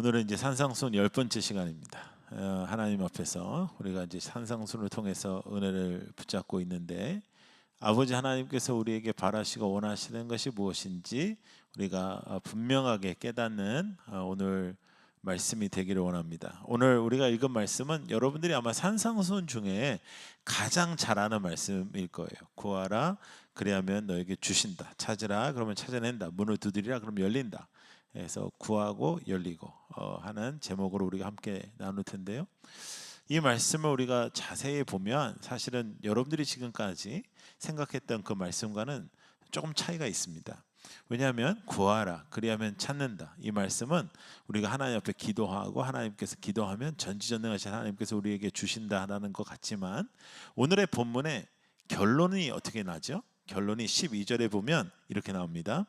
오늘은 이제 산상순 열 번째 시간입니다. 어, 하나님 앞에서 우리가 이제 산상순을 통해서 은혜를 붙잡고 있는데 아버지 하나님께서 우리에게 바라시고 원하시는 것이 무엇인지 우리가 어, 분명하게 깨닫는 어, 오늘 말씀이 되기를 원합니다. 오늘 우리가 읽은 말씀은 여러분들이 아마 산상순 중에 가장 잘 아는 말씀일 거예요. 구하라 그리하면 너에게 주신다. 찾으라 그러면 찾아낸다. 문을 두드리라 그러면 열린다. 그래서 구하고 열리고 어, 하는 제목으로 우리가 함께 나눌 텐데요. 이 말씀을 우리가 자세히 보면 사실은 여러분들이 지금까지 생각했던 그 말씀과는 조금 차이가 있습니다. 왜냐하면 구하라 그리하면 찾는다 이 말씀은 우리가 하나님 앞에 기도하고 하나님께서 기도하면 전지전능하신 하나님께서 우리에게 주신다라는 것 같지만 오늘의 본문의 결론이 어떻게 나죠? 결론이 12절에 보면 이렇게 나옵니다.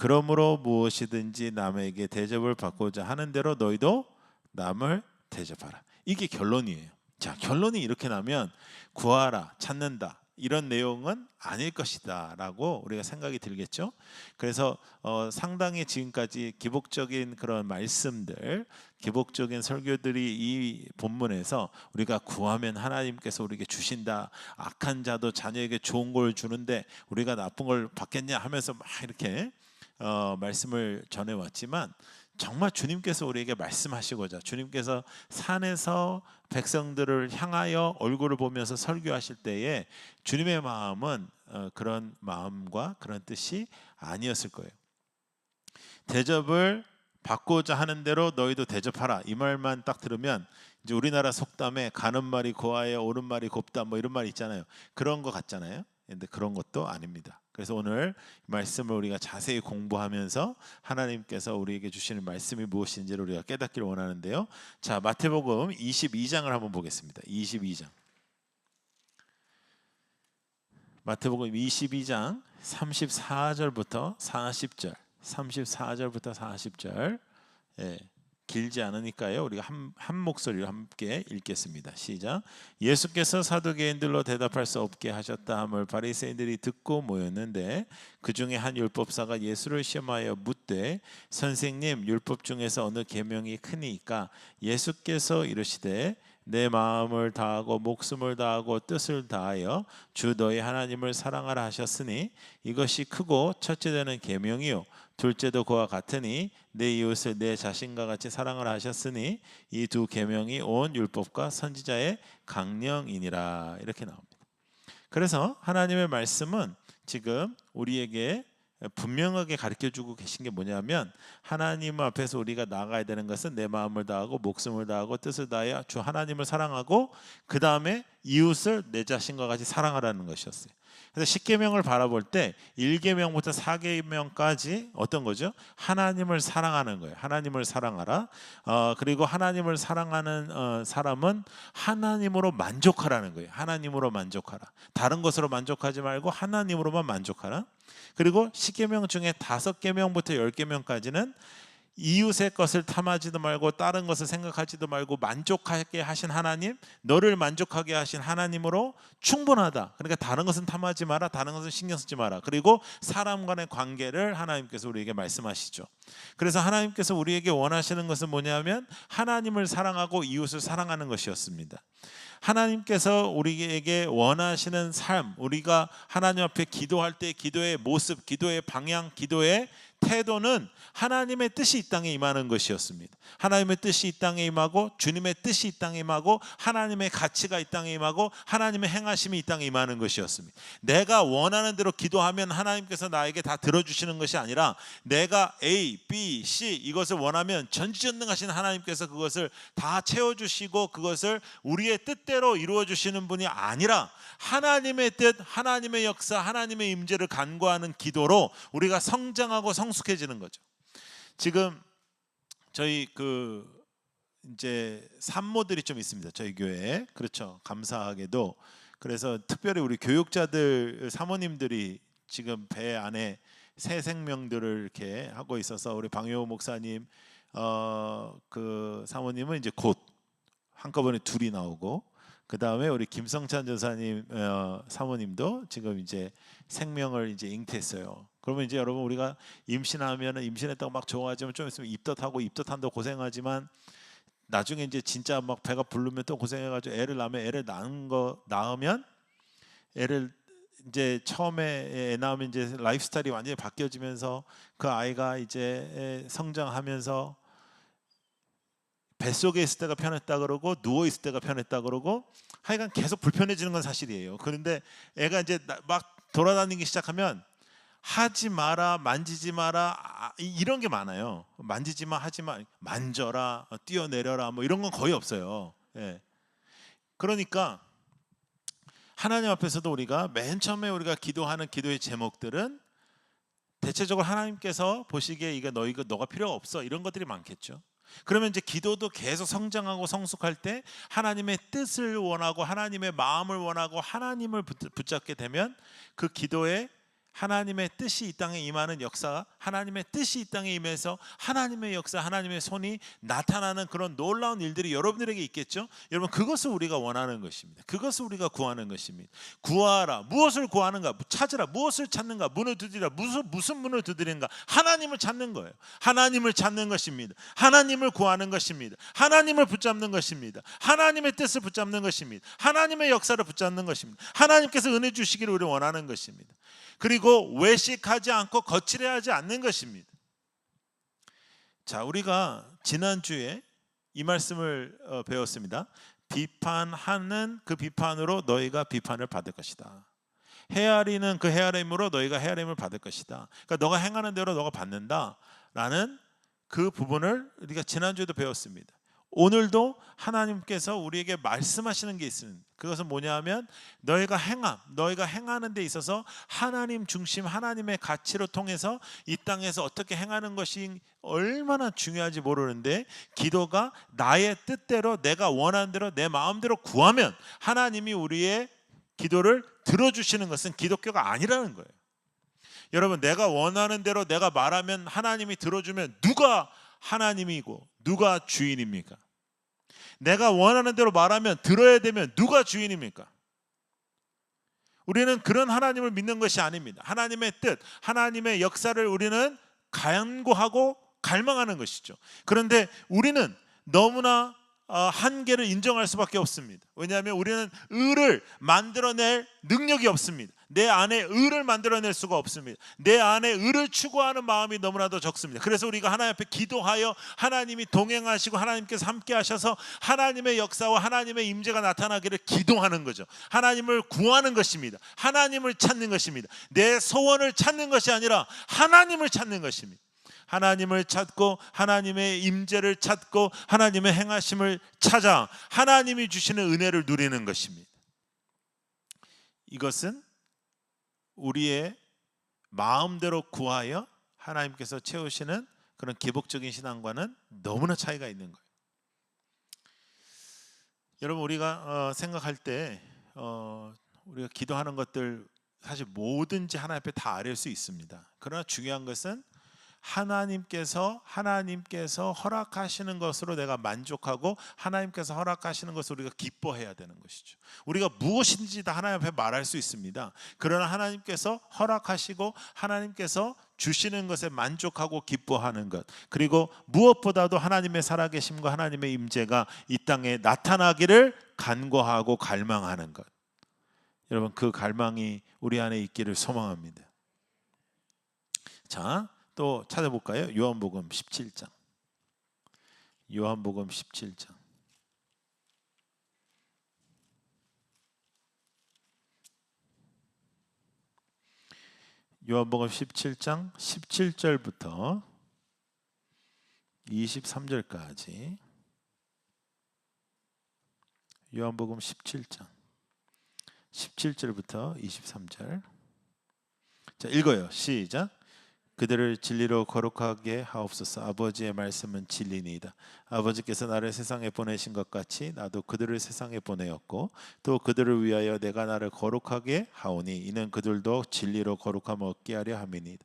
그러므로 무엇이든지 남에게 대접을 받고자 하는 대로 너희도 남을 대접하라. 이게 결론이에요. 자, 결론이 이렇게 나면 구하라, 찾는다. 이런 내용은 아닐 것이다라고 우리가 생각이 들겠죠. 그래서 어, 상당히 지금까지 기복적인 그런 말씀들, 기복적인 설교들이 이 본문에서 우리가 구하면 하나님께서 우리에게 주신다. 악한 자도 자녀에게 좋은 걸 주는데 우리가 나쁜 걸 받겠냐 하면서 막 이렇게 어, 말씀을 전해 왔지만 정말 주님께서 우리에게 말씀하시고자 주님께서 산에서 백성들을 향하여 얼굴을 보면서 설교하실 때에 주님의 마음은 어, 그런 마음과 그런 뜻이 아니었을 거예요. 대접을 받고자 하는 대로 너희도 대접하라 이 말만 딱 들으면 이제 우리나라 속담에 가는 말이 고와에 오는 말이 곱다 뭐 이런 말 있잖아요. 그런 거 같잖아요. 근데 그런 것도 아닙니다. 그래서 오늘 말씀을 우리가 자세히 공부하면서 하나님께서 우리에게 주시는 말씀이 무엇인지를 우리가 깨닫기를 원하는데요. 자, 마태복음 22장을 한번 보겠습니다. 22장. 마태복음 22장 34절부터 40절. 34절부터 40절. 예. 길지 않으니까요. 우리가 한, 한 목소리로 함께 읽겠습니다. 시작. 예수께서 사두개인들로 대답할 수 없게 하셨다 함을 바리새인들이 듣고 모였는데 그 중에 한 율법사가 예수를 시험하여 묻되 선생님 율법 중에서 어느 계명이 크니까 예수께서 이르시되 내 마음을 다하고 목숨을 다하고 뜻을 다하여 주 너희 하나님을 사랑하라 하셨으니 이것이 크고 첫째 되는 계명이요 둘째도 그와 같으니 내 이웃을 내 자신과 같이 사랑을 하셨으니 이 두 계명이 온 율법과 선지자의 강령이니라 이렇게 나옵니다. 그래서 하나님의 말씀은 지금 우리에게 분명하게 가르쳐 주고 계신 게 뭐냐면 하나님 앞에서 우리가 나가야 되는 것은 내 마음을 다하고 목숨을 다하고 뜻을 다하여 주 하나님을 사랑하고 그 다음에 이웃을 내 자신과 같이 사랑하라는 것이었어요. 그래서 10계명을 바라볼 때 1계명부터 4계명까지 어떤 거죠? 하나님을 사랑하는 거예요. 하나님을 사랑하라. 어, 그리고 하나님을 사랑하는 어, 사람은 하나님으로 만족하라는 거예요. 하나님으로 만족하라. 다른 것으로 만족하지 말고 하나님으로만 만족하라. 그리고 10계명 중에 5계명부터 10계명까지는 이웃의 것을 탐하지도 말고 다른 것을 생각하지도 말고 만족하게 하신 하나님, 너를 만족하게 하신 하나님으로 충분하다. 그러니까 다른 것은 탐하지 마라, 다른 것은 신경 쓰지 마라. 그리고 사람 간의 관계를 하나님께서 우리에게 말씀하시죠. 그래서 하나님께서 우리에게 원하시는 것은 뭐냐면 하나님을 사랑하고 이웃을 사랑하는 것이었습니다. 하나님께서 우리에게 원하시는 삶, 우리가 하나님 앞에 기도할 때 기도의 모습, 기도의 방향, 기도의 태도는 하나님의 뜻이 이 땅에 임하는 것이었습니다. 하나님의 뜻이 이 땅에 임하고 주님의 뜻이 이 땅에 임하고 하나님의 가치가 이 땅에 임하고 하나님의 행하심이 이 땅에 임하는 것이었습니다. 내가 원하는 대로 기도하면 하나님께서 나에게 다 들어주시는 것이 아니라 내가 A, B, C 이것을 원하면 전지전능하신 하나님께서 그것을 다 채워주시고 그것을 우리의 뜻대로 이루어 주시는 분이 아니라 하나님의 뜻, 하나님의 역사, 하나님의 임재를 간구하는 기도로 우리가 성장하고 성 성숙해지는 거죠. 지금 저희 그 이제 산모들이 좀 있습니다. 저희 교회에 그렇죠. 감사하게도 그래서 특별히 우리 교육자들 사모님들이 지금 배 안에 새 생명들을 이렇게 하고 있어서 우리 방효 목사님 어 그 사모님은 이제 곧 한꺼번에 둘이 나오고 그 다음에 우리 김성찬 전사님 어, 사모님도 지금 이제 생명을 이제 잉태했어요. 그러면 이제 여러분 우리가 임신하면은 임신했다고 막 좋아하지만 좀 있으면 입덧하고 입덧한다고 고생하지만 나중에 이제 진짜 막 배가 부르면 또 고생해가지고 애를 낳으면 애를 낳은 거 낳으면 애를 이제 처음에 애 낳으면 이제 라이프 스타일이 완전히 바뀌어지면서 그 아이가 이제 성장하면서 뱃속에 있을 때가 편했다 그러고 누워 있을 때가 편했다 그러고 하여간 계속 불편해지는 건 사실이에요. 그런데 애가 이제 나- 막 돌아다니기 시작하면 하지 마라 만지지 마라 아, 이- 이런 게 많아요. 만지지 마 하지 마 만져라 어, 뛰어내려라 뭐 이런 건 거의 없어요. 예. 그러니까 하나님 앞에서도 우리가 맨 처음에 우리가 기도하는 기도의 제목들은 대체적으로 하나님께서 보시기에 이게 너희가 너가 필요가 없어 이런 것들이 많겠죠. 그러면 이제 기도도 계속 성장하고 성숙할 때 하나님의 뜻을 원하고 하나님의 마음을 원하고 하나님을 붙- 붙잡게 되면 그 기도에 하나님의 뜻이 이 땅에 임하는 역사, 하나님의 뜻이 이 땅에 임해서 하나님의 역사, 하나님의 손이 나타나는 그런 놀라운 일들이 여러분들에게 있겠죠. 여러분 그것을 우리가 원하는 것입니다. 그것을 우리가 구하는 것입니다. 구하라. 무엇을 구하는가? 찾으라. 무엇을 찾는가? 문을 두드리라. 무슨 무슨 문을 두드리는가? 하나님을 찾는 거예요. 하나님을 찾는 것입니다. 하나님을 구하는 것입니다. 하나님을 붙잡는 것입니다. 하나님의 뜻을 붙잡는 것입니다. 하나님의 역사를 붙잡는 것입니다. 하나님께서 은혜 주시기를 우리 원하는 것입니다. 그리고 외식하지 않고 거칠해하지 않는 것입니다. 자, 우리가 지난 주에 이 말씀을 어, 배웠습니다. 비판하는 그 비판으로 너희가 비판을 받을 것이다. 헤아리는 그 헤아림으로 너희가 헤아림을 받을 것이다. 그러니까 너가 행하는 대로 너가 받는다라는 그 부분을 우리가 지난주에도 배웠습니다. 오늘도 하나님께서 우리에게 말씀하시는 게 있습니다. 그것은 뭐냐하면 너희가 행함, 너희가 행하는 데 있어서 하나님 중심 하나님의 가치로 통해서 이 땅에서 어떻게 행하는 것이 얼마나 중요한지 모르는데 기도가 나의 뜻대로 내가 원하는 대로 내 마음대로 구하면 하나님이 우리의 기도를 들어주시는 것은 기독교가 아니라는 거예요. 여러분 내가 원하는 대로 내가 말하면 하나님이 들어주면 누가 하나님이고 누가 주인입니까? 내가 원하는 대로 말하면 들어야 되면 누가 주인입니까? 우리는 그런 하나님을 믿는 것이 아닙니다. 하나님의 뜻, 하나님의 역사를 우리는 간구하고 갈망하는 것이죠. 그런데 우리는 너무나 어, 한계를 인정할 수밖에 없습니다. 왜냐하면 우리는 의를 만들어낼 능력이 없습니다. 내 안에 의를 만들어낼 수가 없습니다. 내 안에 의를 추구하는 마음이 너무나도 적습니다. 그래서 우리가 하나님 앞에 기도하여 하나님이 동행하시고 하나님께서 함께 하셔서 하나님의 역사와 하나님의 임재가 나타나기를 기도하는 거죠. 하나님을 구하는 것입니다. 하나님을 찾는 것입니다. 내 소원을 찾는 것이 아니라 하나님을 찾는 것입니다. 하나님을 찾고 하나님의 임재를 찾고 하나님의 행하심을 찾아 하나님이 주시는 은혜를 누리는 것입니다. 이것은 우리의 마음대로 구하여 하나님께서 채우시는 그런 기복적인 신앙과는 너무나 차이가 있는 거예요. 여러분 우리가 어, 생각할 때 어, 우리가 기도하는 것들 사실 뭐든지 하나님 앞에 다 아뢰 수 있습니다. 그러나 중요한 것은 하나님께서 하나님께서 허락하시는 것으로 내가 만족하고 하나님께서 허락하시는 것을 우리가 기뻐해야 되는 것이죠. 우리가 무엇인지 다 하나님 앞에 말할 수 있습니다. 그러나 하나님께서 허락하시고 하나님께서 주시는 것에 만족하고 기뻐하는 것 그리고 무엇보다도 하나님의 살아계심과 하나님의 임재가 이 땅에 나타나기를 간구하고 갈망하는 것 여러분 그 갈망이 우리 안에 있기를 소망합니다. 자, 또 찾아볼까요? 요한복음 17장. 요한복음 17장. 요한복음 17장 17절부터 23절까지 요한복음 17장 17절부터 23절 자 읽어요 시작 그들을 진리로 거룩하게 하옵소서. 아버지의 말씀은 진리니이다. 아버지께서 나를 세상에 보내신 것 같이 나도 그들을 세상에 보내었고 또 그들을 위하여 내가 나를 거룩하게 하오니 이는 그들도 진리로 거룩함 얻게 하려 함이니이다.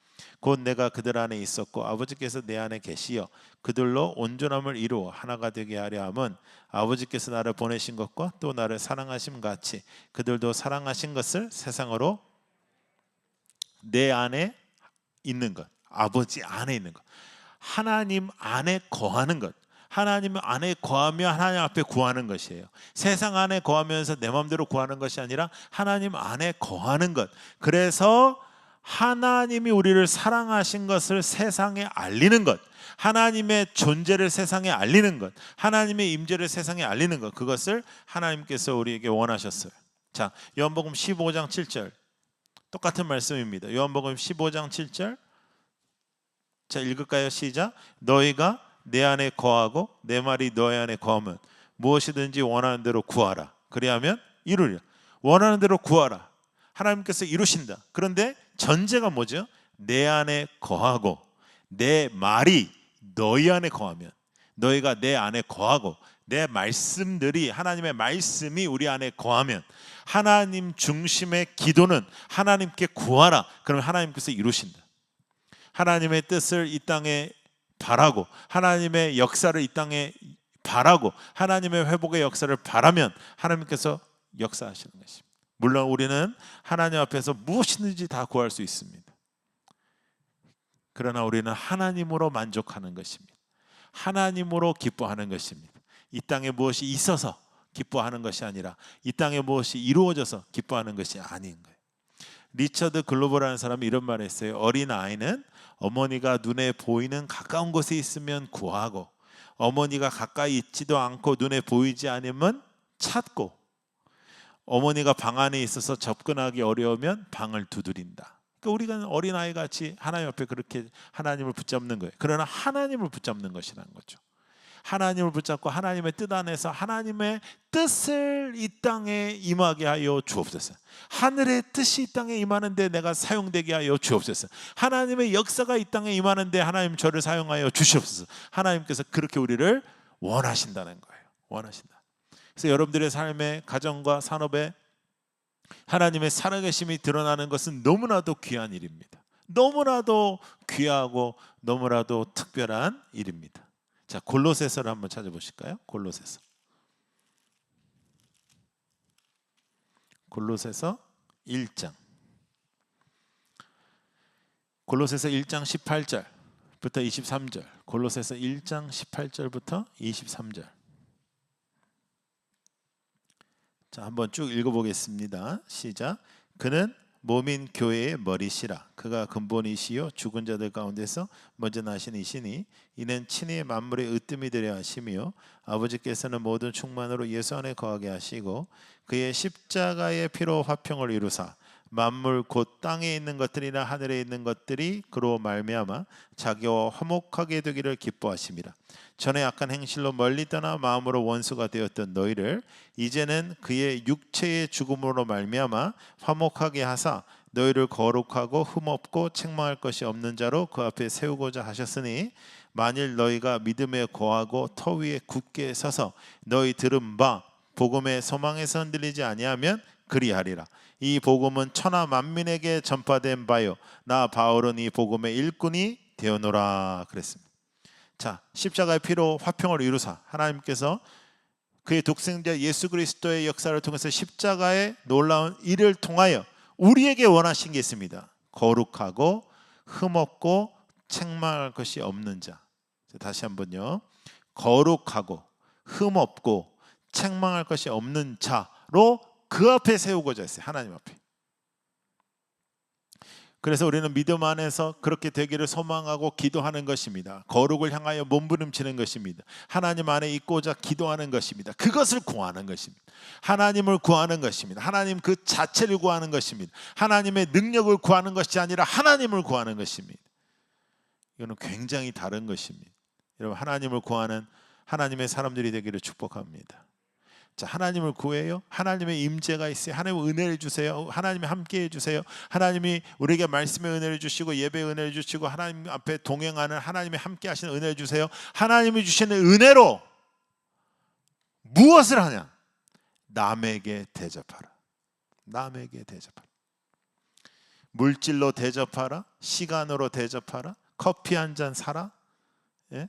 곧 내가 그들 안에 있었고 아버지께서 내 안에 계시어 그들로 온전함을 이루어 하나가 되게 하려 함은 아버지께서 나를 보내신 것과 또 나를 사랑하심 같이 그들도 사랑하신 것을 세상으로 내 안에 있는 것 아버지 안에 있는 것 하나님 안에 거하는 것 하나님 안에 거하며 하나님 앞에 구하는 것이에요. 세상 안에 거하면서 내 마음대로 구하는 것이 아니라 하나님 안에 거하는 것. 그래서 하나님이 우리를 사랑하신 것을 세상에 알리는 것. 하나님의 존재를 세상에 알리는 것. 하나님의 임재를 세상에 알리는 것. 그것을 하나님께서 우리에게 원하셨어요. 자, 요한복음 15장 7절. 똑같은 말씀입니다. 요한복음 15장 7절. 자, 읽을까요? 시작. 너희가 내 안에 거하고 내 말이 너희 안에 거하면 무엇이든지 원하는 대로 구하라. 그리하면 이루리라. 원하는 대로 구하라. 하나님께서 이루신다. 그런데 전제가 뭐죠? 내 안에 거하고 내 말이 너희 안에 거하면 너희가 내 안에 거하고 내 말씀들이 하나님의 말씀이 우리 안에 거하면 하나님 중심의 기도는 하나님께 구하라. 그러면 하나님께서 이루신다. 하나님의 뜻을 이 땅에 바라고 하나님의 역사를 이 땅에 바라고 하나님의 회복의 역사를 바라면 하나님께서 역사하시는 것입니다. 물론 우리는 하나님 앞에서 무엇이든지 다 구할 수 있습니다. 그러나 우리는 하나님으로 만족하는 것입니다. 하나님으로 기뻐하는 것입니다. 이 땅에 무엇이 있어서 기뻐하는 것이 아니라 이 땅에 무엇이 이루어져서 기뻐하는 것이 아닌 거예요. 리처드 글로벌라는 사람이 이런 말을 했어요. 어린 아이는 어머니가 눈에 보이는 가까운 곳에 있으면 구하고 어머니가 가까이 있지도 않고 눈에 보이지 않으면 찾고 어머니가 방 안에 있어서 접근하기 어려우면 방을 두드린다. 그러니까 우리가 어린 아이 같이 하나님 앞에 그렇게 하나님을 붙잡는 거예요. 그러나 하나님을 붙잡는 것이라는 거죠. 하나님을 붙잡고 하나님의 뜻 안에서 하나님의 뜻을 이 땅에 임하게 하여 주옵소서. 하늘의 뜻이 이 땅에 임하는데 내가 사용되게 하여 주옵소서. 하나님의 역사가 이 땅에 임하는데 하나님 저를 사용하여 주시옵소서. 하나님께서 그렇게 우리를 원하신다는 거예요. 원하신다. 그래서 여러분들의 삶의 가정과 산업에 하나님의 살아계심이 드러나는 것은 너무나도 귀한 일입니다. 너무나도 귀하고 너무나도 특별한 일입니다. 자, 골로새서를 한번 찾아보실까요? 골로새서. 골로새서 1장. 골로새서 1장 18절부터 23절. 골로새서 1장 18절부터 23절. 자, 한번 쭉 읽어 보겠습니다. 시작. 그는 몸인 교회의 머리시라 그가 근본이시요 죽은 자들 가운데서 먼저 나신 이시니 이는 친히 만물의 으뜸이 되려 하시며 아버지께서는 모든 충만으로 예수 안에 거하게 하시고 그의 십자가의 피로 화평을 이루사 만물 곧 땅에 있는 것들이나 하늘에 있는 것들이 그로 말미암아 자기와 화목하게 되기를 기뻐하심이라. 전에 약한 행실로 멀리 떠나 마음으로 원수가 되었던 너희를 이제는 그의 육체의 죽음으로 말미암아 화목하게 하사 너희를 거룩하고 흠없고 책망할 것이 없는 자로 그 앞에 세우고자 하셨으니 만일 너희가 믿음에 거하고 터 위에 굳게 서서 너희 들은 바 복음의 소망에서 흔들리지 아니하면 그리하리라. 이 복음은 천하 만민에게 전파된 바요. 나 바울은 이 복음의 일꾼이 되어노라 그랬습니다. 자, 십자가의 피로 화평을 이루사 하나님께서 그의 독생자 예수 그리스도의 역사를 통해서 십자가의 놀라운 일을 통하여 우리에게 원하신 게 있습니다. 거룩하고 흠없고 책망할 것이 없는 자. 다시 한번요. 거룩하고 흠없고 책망할 것이 없는 자로 그 앞에 세우고자 했어요. 하나님 앞에. 그래서 우리는 믿음 안에서 그렇게 되기를 소망하고 기도하는 것입니다. 거룩을 향하여 몸부림치는 것입니다. 하나님 안에 있고자 기도하는 것입니다. 그것을 구하는 것입니다. 하나님을 구하는 것입니다. 하나님 그 자체를 구하는 것입니다. 하나님의 능력을 구하는 것이 아니라 하나님을 구하는 것입니다. 이거는 굉장히 다른 것입니다. 여러분 하나님을 구하는 하나님의 사람들이 되기를 축복합니다. 자, 하나님을 구해요. 하나님의 임재가 있어요. 하나님 은혜를 주세요. 하나님이 함께 해 주세요. 하나님이 우리에게 말씀의 은혜를 주시고 예배의 은혜를 주시고 하나님 앞에 동행하는 하나님이 함께 하시는 은혜를 주세요. 하나님이 주시는 은혜로 무엇을 하냐? 남에게 대접하라. 남에게 대접하라. 물질로 대접하라. 시간으로 대접하라. 커피 한 잔 사라. 예?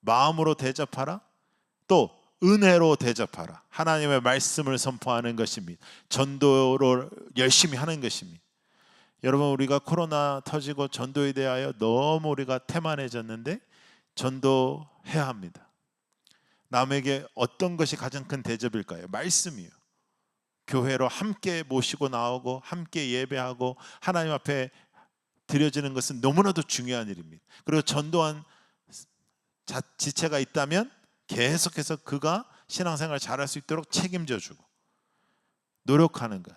마음으로 대접하라. 또 은혜로 대접하라. 하나님의 말씀을 선포하는 것입니다. 전도로 열심히 하는 것입니다. 여러분 우리가 코로나 터지고 전도에 대하여 너무 우리가 태만해졌는데 전도해야 합니다. 남에게 어떤 것이 가장 큰 대접일까요? 말씀이요. 교회로 함께 모시고 나오고 함께 예배하고 하나님 앞에 드려지는 것은 너무나도 중요한 일입니다. 그리고 전도한 자, 지체가 있다면 계속해서 그가 신앙생활 잘할 수 있도록 책임져 주고 노력하는 것.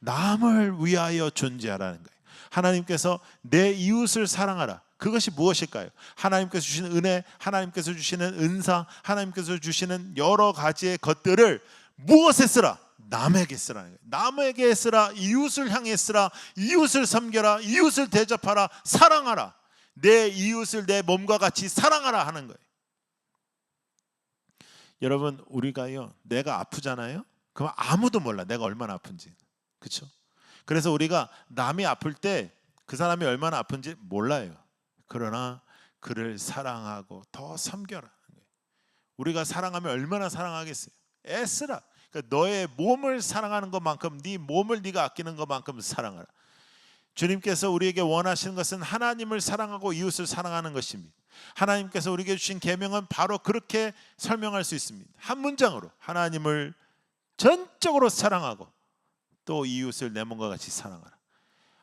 남을 위하여 존재하라는 거예요. 하나님께서 내 이웃을 사랑하라. 그것이 무엇일까요? 하나님께서 주시는 은혜, 하나님께서 주시는 은사, 하나님께서 주시는 여러 가지의 것들을 무엇에 쓰라? 남에게 쓰라는 거예요. 남에게 쓰라, 이웃을 향해 쓰라, 이웃을 섬겨라, 이웃을 대접하라, 사랑하라. 내 이웃을 내 몸과 같이 사랑하라 하는 거예요. 여러분 우리가요 내가 아프잖아요. 그럼 아무도 몰라 내가 얼마나 아픈지. 그렇죠? 그래서 우리가 남이 아플 때 그 사람이 얼마나 아픈지 몰라요. 그러나 그를 사랑하고 더 섬겨라. 우리가 사랑하면 얼마나 사랑하겠어요. 애쓰라. 그러니까 너의 몸을 사랑하는 것만큼 네 몸을 네가 아끼는 것만큼 사랑하라. 주님께서 우리에게 원하시는 것은 하나님을 사랑하고 이웃을 사랑하는 것입니다. 하나님께서 우리에게 주신 계명은 바로 그렇게 설명할 수 있습니다. 한 문장으로 하나님을 전적으로 사랑하고 또 이웃을 내 몸과 같이 사랑하라.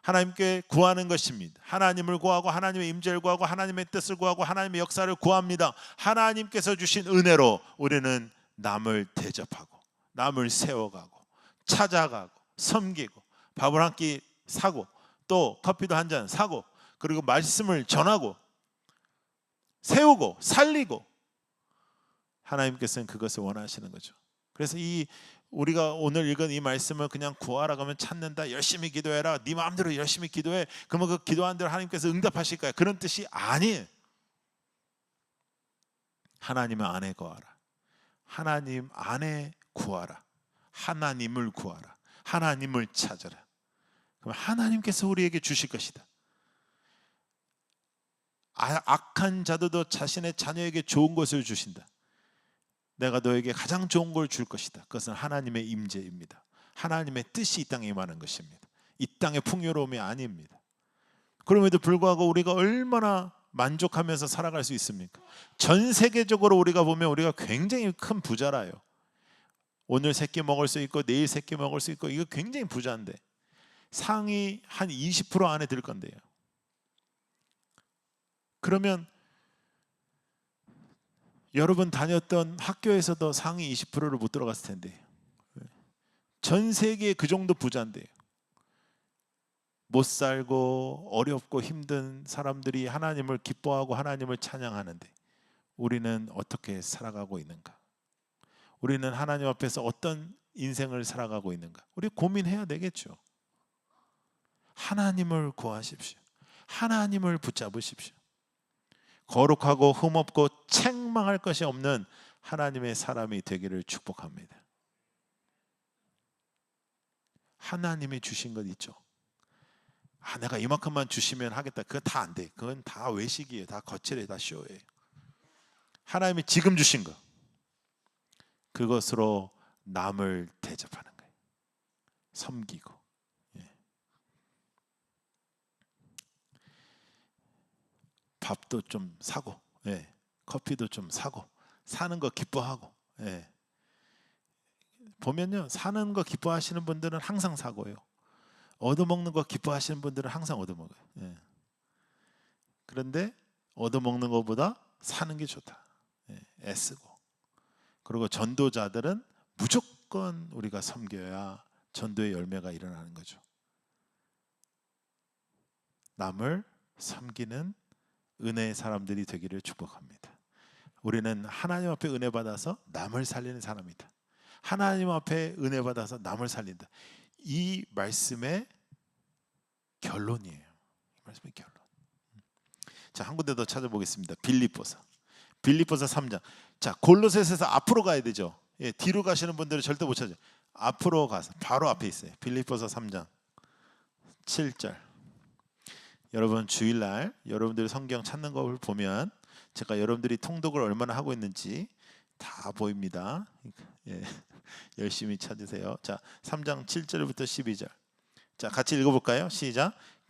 하나님께 구하는 것입니다. 하나님을 구하고 하나님의 임재를 구하고 하나님의 뜻을 구하고 하나님의 역사를 구합니다. 하나님께서 주신 은혜로 우리는 남을 대접하고 남을 세워가고 찾아가고 섬기고 밥을 한 끼 사고 또 커피도 한 잔 사고 그리고 말씀을 전하고 세우고 살리고 하나님께서는 그것을 원하시는 거죠. 그래서 이 우리가 오늘 읽은 이 말씀을 그냥 구하라 그러면 찾는다 열심히 기도해라 네 마음대로 열심히 기도해 그러면 그 기도한 대로 하나님께서 응답하실 거야. 그런 뜻이 아니에요. 하나님 안에 구하라. 하나님 안에 구하라. 하나님을 구하라. 하나님을 찾아라 그럼 하나님께서 우리에게 주실 것이다 아- 악한 자들도 자신의 자녀에게 좋은 것을 주신다 내가 너에게 가장 좋은 걸 줄 것이다. 그것은 하나님의 임재입니다. 하나님의 뜻이 이 땅에 임하는 것입니다. 이 땅의 풍요로움이 아닙니다. 그럼에도 불구하고 우리가 얼마나 만족하면서 살아갈 수 있습니까? 전 세계적으로 우리가 보면 우리가 굉장히 큰 부자라요. 오늘 세끼 먹을 수 있고 내일 세끼 먹을 수 있고 이거 굉장히 부자인데 상위 한 20% 안에 들 건데요. 그러면 여러분 다녔던 학교에서도 상위 20%를 못 들어갔을 텐데 전 세계에 그 정도 부자인데 못 살고 어렵고 힘든 사람들이 하나님을 기뻐하고 하나님을 찬양하는데 우리는 어떻게 살아가고 있는가? 우리는 하나님 앞에서 어떤 인생을 살아가고 있는가? 우리 고민해야 되겠죠. 하나님을 구하십시오. 하나님을 붙잡으십시오. 거룩하고 흠없고 책망할 것이 없는 하나님의 사람이 되기를 축복합니다. 하나님이 주신 것 있죠. 아, 내가 이만큼만 주시면 하겠다. 그건 다 안 돼. 그건 다 외식이에요. 다 거칠해. 다 쇼예요. 하나님이 지금 주신 것. 그것으로 남을 대접하는 거예요. 섬기고. 밥도 좀 사고, 예. 커피도 좀 사고, 사는 거 기뻐하고. 예. 보면요, 사는 거 기뻐하시는 분들은 항상 사고요. 얻어먹는 거 기뻐하시는 분들은 항상 얻어먹어요. 예. 그런데 얻어먹는 것보다 사는 게 좋다. 예. 애쓰고. 그리고 전도자들은 무조건 우리가 섬겨야 전도의 열매가 일어나는 거죠. 남을 섬기는 은혜의 사람들이 되기를 축복합니다. 우리는 하나님 앞에 은혜 받아서 남을 살리는 사람이다. 하나님 앞에 은혜 받아서 남을 살린다. 이 말씀의 결론이에요. 이 말씀의 결론. 자, 한 군데 더 찾아보겠습니다. 빌립보서. 빌립보서 3장. 자, 골로새서에서 앞으로 가야 되죠. 예, 뒤로 가시는 분들은 절대 못 찾아요. 앞으로 가서 바로 앞에 있어요. 빌립보서 3장 7절. 여러분 주일날 여러분들이 성경 찾는 걸 보면 제가 여러분들이 통독을 얼마나 하고 있는지 다 보입니다. 예, 열심히 찾으세요. 자, 3장 7절부터 12절. 자, 같이 읽어볼까요? 시작.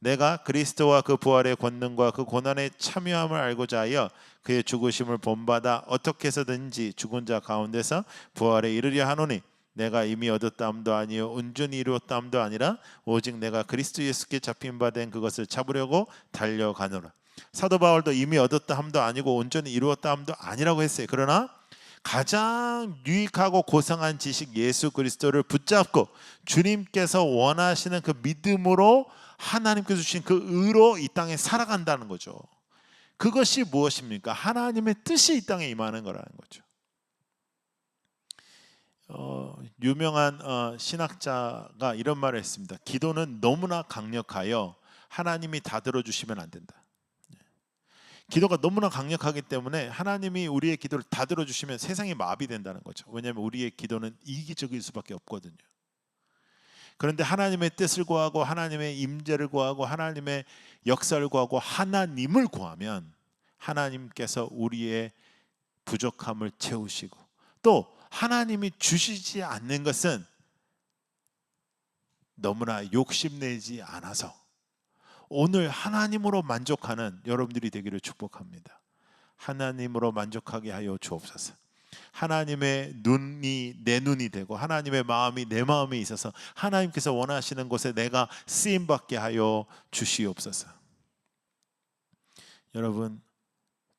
내가 그리스도와 그 부활의 권능과 그 고난의 참여함을 알고자 하여 그의 죽으심을 본받아 어떻게 해서든지 죽은 자 가운데서 부활에 이르려 하노니 내가 이미 얻었다함도 아니요 온전히 이루었다함도 아니라 오직 내가 그리스도 예수께 잡힌 바 된 그것을 잡으려고 달려가노라. 사도 바울도 이미 얻었다함도 아니고 온전히 이루었다함도 아니라고 했어요. 그러나 가장 유익하고 고상한 지식 예수 그리스도를 붙잡고 주님께서 원하시는 그 믿음으로 하나님께서 주신 그 의로 이 땅에 살아간다는 거죠. 그것이 무엇입니까? 하나님의 뜻이 이 땅에 임하는 거라는 거죠. 어, 유명한 어, 신학자가 이런 말을 했습니다. 기도는 너무나 강력하여 하나님이 다 들어주시면 안 된다. 기도가 너무나 강력하기 때문에 하나님이 우리의 기도를 다 들어주시면 세상이 마비된다는 거죠. 왜냐하면 우리의 기도는 이기적일 수밖에 없거든요. 그런데 하나님의 뜻을 구하고 하나님의 임재를 구하고 하나님의 역사를 구하고 하나님을 구하면 하나님께서 우리의 부족함을 채우시고 또 하나님이 주시지 않는 것은 너무나 욕심내지 않아서 오늘 하나님으로 만족하는 여러분들이 되기를 축복합니다. 하나님으로 만족하게 하여 주옵소서. 하나님의 눈이 내 눈이 되고 하나님의 마음이 내 마음에 있어서 하나님께서 원하시는 곳에 내가 쓰임 받게 하여 주시옵소서. 여러분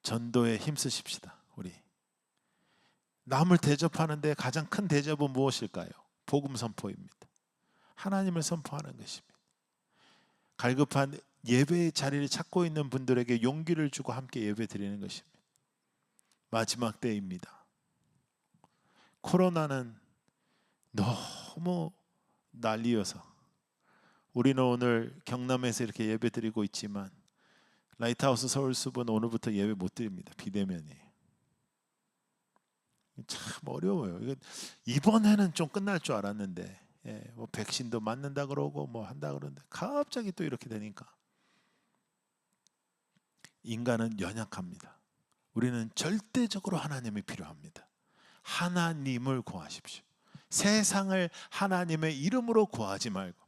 전도에 힘쓰십시다. 우리 남을 대접하는데 가장 큰 대접은 무엇일까요? 복음 선포입니다. 하나님을 선포하는 것입니다. 갈급한 예배의 자리를 찾고 있는 분들에게 용기를 주고 함께 예배 드리는 것입니다. 마지막 때입니다. 코로나는 너무 난리여서 우리는 오늘 경남에서 이렇게 예배 드리고 있지만 라이트하우스 서울숲은 오늘부터 예배 못 드립니다. 비대면이에요. 참 어려워요. 이번에는 좀 끝날 줄 알았는데 예, 뭐 백신도 맞는다 그러고 뭐 한다 그러는데 갑자기 또 이렇게 되니까 인간은 연약합니다. 우리는 절대적으로 하나님이 필요합니다. 하나님을 구하십시오. 세상을 하나님의 이름으로 구하지 말고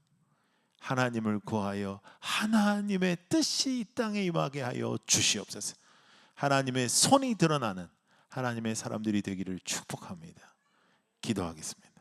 하나님을 구하여 하나님의 뜻이 이 땅에 임하게 하여 주시옵소서. 하나님의 손이 드러나는 하나님의 사람들이 되기를 축복합니다. 기도하겠습니다.